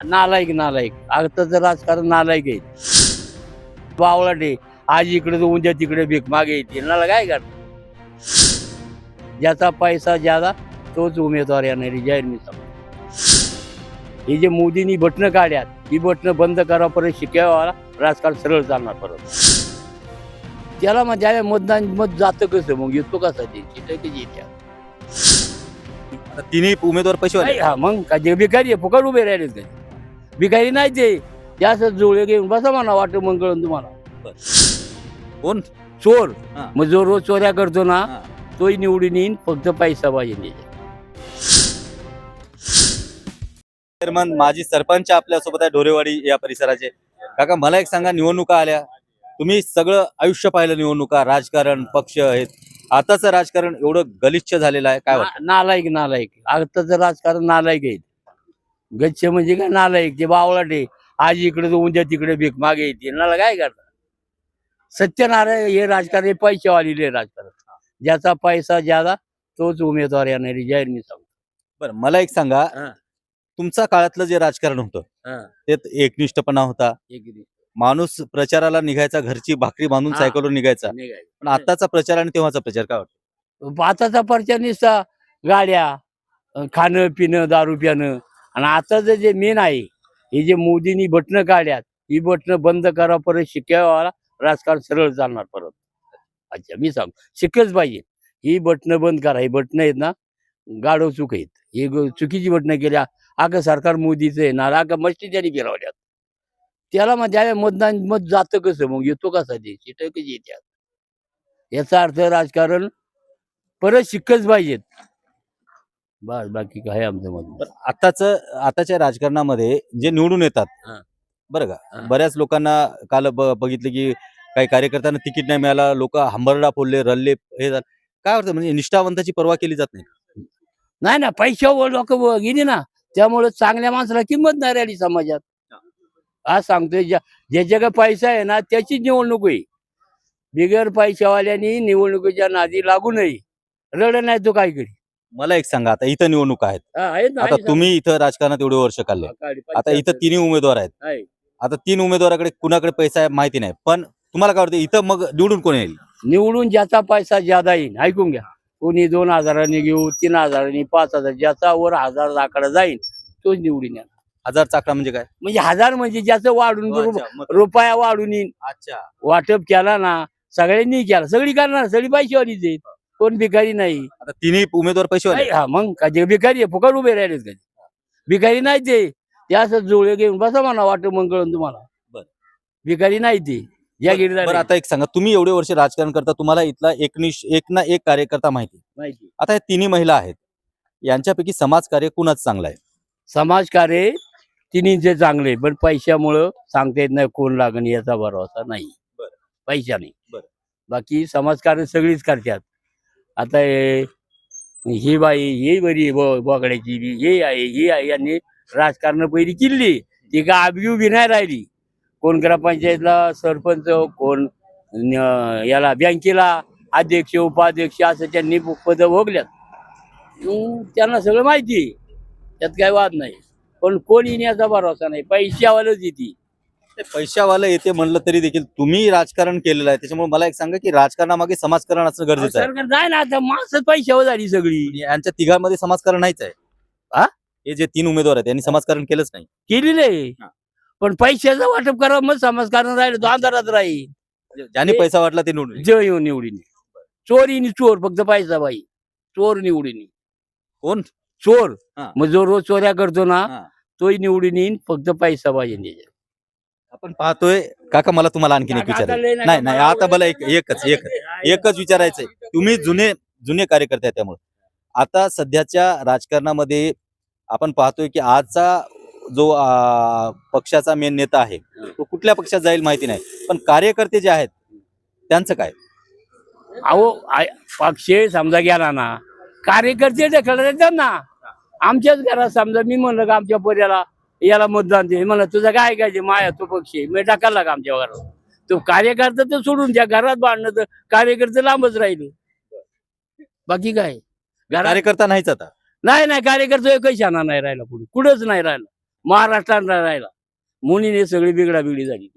नालायक नालायक. आताचं राजकारण नालायक आहे. बावळाटे आज इकडे उद्या तिकडे भीक मागे येते. नाला काय करणार ज्याचा पैसा ज्यादा तोच उमेदवार येणार जाहीर मी हे जे मोदींनी बटणं काढ्यात ही बटणं बंद करा परत शिकायला राजकारण सरळ चालणार परत. त्याला मग ज्या मतदान मत जातं कसं? मग येतो कसा ते आता तिन्ही उमेदवार हा मग काय ते भिकारी आहे फुकट उभे राहिलेत काय भिकारी नाही ते. जास्त जुळे घेऊन बसा म्हणा वाटत मग कळून तुम्हाला कोण? चोर. मग जो रोज चोऱ्या करतो ना. तोही निवडून येईन फक्त पैसा पाहिजे. चेअरमन माजी सरपंच आपल्यासोबत आहे ढोरेवाडी या परिसराचे. काका मला एक सांगा निवडणुका आल्या. तुम्ही सगळं आयुष्य पाहिलं निवडणुका राजकारण पक्ष आहेत आताचं राजकारण एवढं गलिच्छ झालेलं आहे काय नालायक नालायक. आताचं राजकारण नालायक आहेत गच्छ म्हणजे काय नालायक ते बावळाटे आज इकडे तर उद्या तिकडे भीक मागे येते. नाला काय करणार सत्यनारायण हे राजकारण हे पैशावालेले राजकारण. ज्याचा पैसा ज्यादा तोच उमेदवार येणार आहे, जाहीर मी सांगतो. बरं मला एक सांगा. हा. तुमच्या काळातलं जे राजकारण होतं हा. त्यात एकनिष्ठपणा होता. एक- माणूस प्रचाराला निघायचा घरची भाकरी बांधून हा. सायकलवर निघायचा. निघायचं. पण आताचा प्रचार आणि तेव्हाचा प्रचार काय वाटतं? आताचा परचा निसता गाड्या अं, खाणं पिणं दारू पिणं आणि आताचं जे मेन आहे हे जे मोदींनी बटणं काढ्यात ही बटणं बंद करा परत शिकायला राजकारण सरळ चालणार परत. अच्छा मी सांग शिकच पाहिजे. ही बटणं बंद करा ही बटणं आहेत ना गाढव चूक आहेत. ही चुकीची बटणं केल्या अगं सरकार मोदीचं आहे ना अगं मस्ती त्यांनी फिरवल्यात. त्याला मग त्या मतदान मत जातं कसं? मग येतो कसा ते सीट कशी येत्यात? याचा अर्थ राजकारण परत शिकच पाहिजेत. बस बाकी काय आमचं मत पण आताच आताच्या राजकारणामध्ये जे निवडून येतात हा. बरं का? हा. बऱ्याच लोकांना काल ब- बघितलं की काही कार्यकर्त्यांना तिकीट नाही मिळालं लोक हंबरडा फोडले रल्ले हे झालं. काय वाटतं? म्हणजे निष्ठावंताची पर्वा केली जात नाही. नाही ना पैशावर लोक गेली ना त्यामुळे चांगल्या माणसाला किंमत नाही राहिली समाजात. आज सांगतोय ज्या ज्याच्याकडे पैसा आहे ना त्याचीच निवडणूक आहे बिगर पैशावाल्यांनी निवडणुकीच्या नादी लागू नये. रड नाही तो काय करी मला एक सांगा आता इथं निवडणूक आहेत. हा, आहेत ना, आता तुम्ही इथं राजकारणात एवढे वर्ष काढले. आता इथं तिन्ही उमेदवार आहेत. आहे. आता तीन उमेदवाराकडे कुणाकडे पैसा आहे माहिती नाही पण तुम्हाला काय वाटतं इथं मग निवडून कोण येईल? निवडून ज्याचा पैसा ज्यादा येईल ऐकून घ्या. कोणी दोन हजारांनी घेऊ तीन हजारांनी पाच हजार ज्याचा वर हजार आकडा जाईल तोच निवडून येणार. हजार चाकडा म्हणजे काय? म्हणजे हजार म्हणजे ज्याचं वाढून रु- अच्छा, मग- रुपया वाढून येईल. अच्छा. वाटप केला ना सगळ्यांनी केला सगळी करणार सगळी पैशावालीच आहेत. कोण भिकारी नाही. आता तिन्ही उमेदवार नाही, हा मग का जे भिकारी आहे फुकट उभे राहिलेत का? भिकारी नाही ते. ते असं जुळे घेऊन बसा म्हणा वाटप मग कळून तुम्हाला. बरं. भिकारी नाही ते. या बरं, आता एक सांगा तुम्ही एवढे वर्ष राजकारण करता तुम्हाला इथला एकनिश एक ना एक कार्यकर्ता माहिती. माहिती आता या तिन्ही महिला आहेत. यांच्यापैकी समाजकार्य कुणाच चांगलं आहे? समाजकार्य तिन्हीचे चांगले पण पैशामुळं सांगता येत नाही कोण लागण याचा भरोसा नाही. बरं. पैशाने बरं. बाकी समाजकार्य सगळीच करतात. आता हे ही बाई ही बरी बोकड्याची बी, हे आहे ही आहे यांनी राजकारण पहिली किल्ली ती का आबगी उभी नाही राहिली. कोण ग्रामपंचायतला सरपंच कोण याला बँकेला अध्यक्ष उपाध्यक्ष असं त्यांनी पद भोगल्यात. त्यांना सगळं माहिती त्यात काही वाद नाही. पण कोण येण्याचा भरोसा नाही. पैशावालच येते पैशावाला येते म्हणलं तरी देखील तुम्ही राजकारण केलेलं आहे त्याच्यामुळे मला एक सांगा की राजकारणामागे समाजकारण असणं गरजेचं आहे सरकार नाही ना आता माणसं पैशावर झाली सगळी यांच्या तिघांमध्ये समाजकारण नाहीच आहे हा? हे जे तीन उमेदवार आहेत त्यांनी समाजकारण केलंच नाही केलेलं आहे हा. पण पैशाचं वाटप करावं मग समाजकारण राहिलं तो अंधारात राहील म्हणजे ज्यांनी पैसा वाटला ते निवडून येईल. जय येऊन निवडीने चोरीनी चोर फक्त पैसा बाई चोर निवडीने कोण चोर हा. मग जो रोज चोऱ्या करतो ना हा. तोही निवडून येईन फक्त पैसा पाहिजे त्याच्यात. आपण पाहतोय. काका मला तुम्हाला आणखीन एक विचारायचं नाही नाही आता मला एक एकच एक एकच विचारायचंय. तुम्ही जुने जुने कार्यकर्ते आहेत त्यामुळे. आता सध्याच्या राजकारणामध्ये आपण पाहतोय की आजचा जो पक्षाचा मेन नेता आहे तो कुठल्या पक्षात जाईल माहिती नाही. पण कार्यकर्ते जे आहेत त्यांचं काय? अहो पक्ष समजा गेला ना कार्यकर्ते ढकलत येतात ना आमच्याच घरात समजा मी म्हणलं का आमच्या पोऱ्याला याला मतदान दे. म्हणलं तुझं काय काय माया तो पक्ष आहे. मी टाकायला का आमच्या घरात तो कार्यकर्ता तर सोडून त्या घरात बांधणं तर कार्यकर्ते लांबच राहिले. बाकी काय? कार्यकर्ता नाहीच आता. नाही नाही. कार्यकर्ता एकही शाना नाही राहिला पुढे. कुठंच नाही राहिला. महाराष्ट्रात राहिला. हे सगळी बिगडा बिगडी झाली.